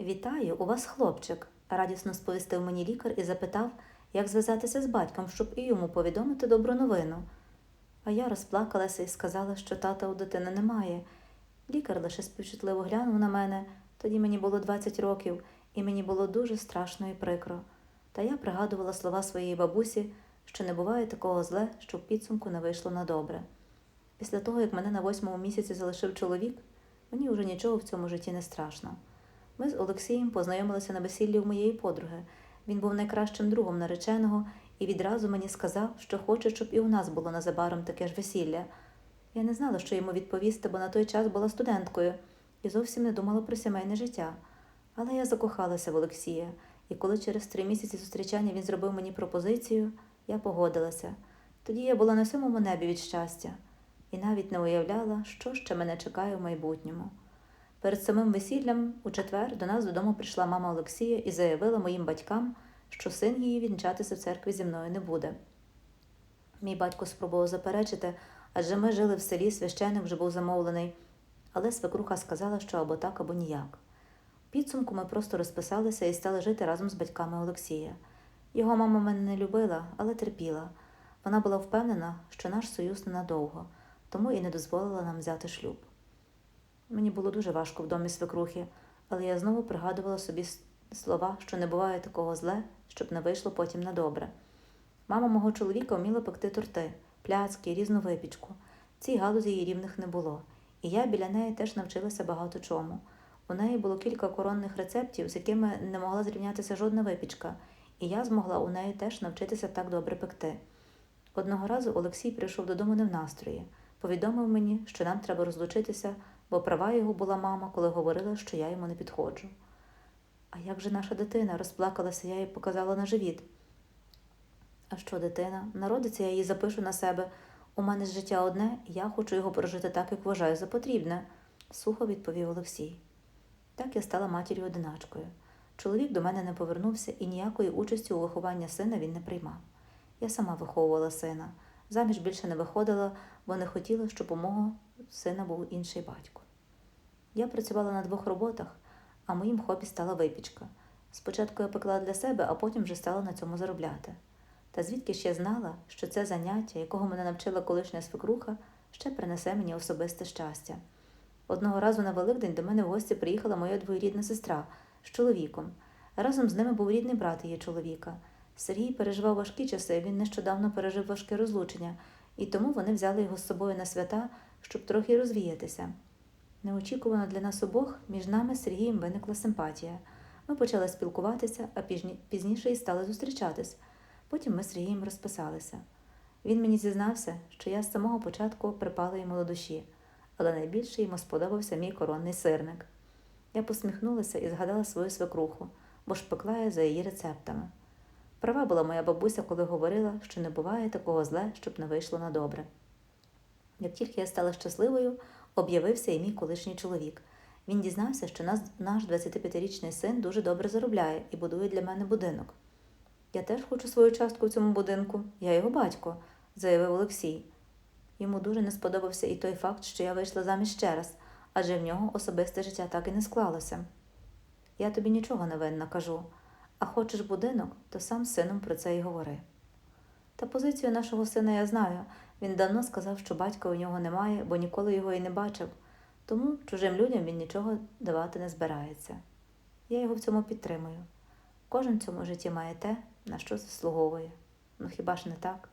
Вітаю, у вас хлопчик, радісно сповістив мені лікар і запитав, як зв'язатися з батьком, щоб і йому повідомити добру новину. А я розплакалася і сказала, що тата у дитини немає. Лікар лише співчутливо глянув на мене, тоді мені було 20 років, і мені було дуже страшно і прикро. Та я пригадувала слова своєї бабусі, що не буває такого зле, що в підсумку не вийшло на добре. Після того, як мене на восьмому місяці залишив чоловік, мені вже нічого в цьому житті не страшно. Ми з Олексієм познайомилися на весіллі у моєї подруги. Він був найкращим другом нареченого і відразу мені сказав, що хоче, щоб і у нас було незабаром таке ж весілля. Я не знала, що йому відповісти, бо на той час була студенткою і зовсім не думала про сімейне життя. Але я закохалася в Олексія, і коли через три місяці зустрічання він зробив мені пропозицію, я погодилася. Тоді я була на сьомому небі від щастя і навіть не уявляла, що ще мене чекає в майбутньому. Перед самим весіллям у четвер до нас додому прийшла мама Олексія і заявила моїм батькам, що син її вінчатися в церкві зі мною не буде. Мій батько спробував заперечити, адже ми жили в селі, священик вже був замовлений, але свекруха сказала, що або так, або ніяк. В підсумку ми просто розписалися і стали жити разом з батьками Олексія. Його мама мене не любила, але терпіла. Вона була впевнена, що наш союз ненадовго, тому і не дозволила нам взяти шлюб. Мені було дуже важко в домі свекрухи, але я знову пригадувала собі слова, що не буває такого зле, щоб не вийшло потім на добре. Мама мого чоловіка вміла пекти торти, пляцки, різну випічку. Цій галузі її рівних не було, і я біля неї теж навчилася багато чому. У неї було кілька коронних рецептів, з якими не могла зрівнятися жодна випічка, і я змогла у неї теж навчитися так добре пекти. Одного разу Олексій прийшов додому не в настрої, повідомив мені, що нам треба розлучитися, бо права його була мама, коли говорила, що я йому не підходжу. А як же наша дитина? розплакалася я і показала на живіт. А що дитина? Народиться, я її запишу на себе. У мене ж життя одне, я хочу його прожити так, як вважаю за потрібне, сухо відповів Олексій. Так я стала матір'ю одиначкою. Чоловік до мене не повернувся і ніякої участі у вихованні сина він не приймав. Я сама виховувала сина. Заміж більше не виходила, бо не хотіла, щоб у мого сина був інший батько. Я працювала на двох роботах, а моїм хобі стала випічка. Спочатку я пекла для себе, а потім вже стала на цьому заробляти. Та звідки я знала, що це заняття, якого мене навчила колишня свекруха, ще принесе мені особисте щастя. Одного разу на Великдень до мене в гості приїхала моя двоюрідна сестра з чоловіком. Разом з ними був рідний брат її чоловіка. Сергій переживав важкі часи, він нещодавно пережив важке розлучення, і тому вони взяли його з собою на свята, щоб трохи розвіятися. Неочікувано для нас обох між нами з Сергієм виникла симпатія. Ми почали спілкуватися, а пізніше і стали зустрічатись. Потім ми з Сергієм розписалися. Він мені зізнався, що я з самого початку припала йому до душі, але найбільше йому сподобався мій коронний сирник. Я посміхнулася і згадала свою свекруху, бо ж пекла я за її рецептами. Права була моя бабуся, коли говорила, що не буває такого зле, щоб не вийшло на добре. Як тільки я стала щасливою, об'явився і мій колишній чоловік. Він дізнався, що наш 25-річний син дуже добре заробляє і будує для мене будинок. Я теж хочу свою частку в цьому будинку, я його батько, заявив Олексій. Йому дуже не сподобався і той факт, що я вийшла заміж ще раз, адже в нього особисте життя так і не склалося. Я тобі нічого не винна, кажу, а хочеш будинок, то сам з сином про це й говори. Та позицію нашого сина я знаю. Він давно сказав, що батька у нього немає, бо ніколи його і не бачив, тому чужим людям він нічого давати не збирається. Я його в цьому підтримую. Кожен в цьому житті має те, на що заслуговує. Ну хіба ж не так?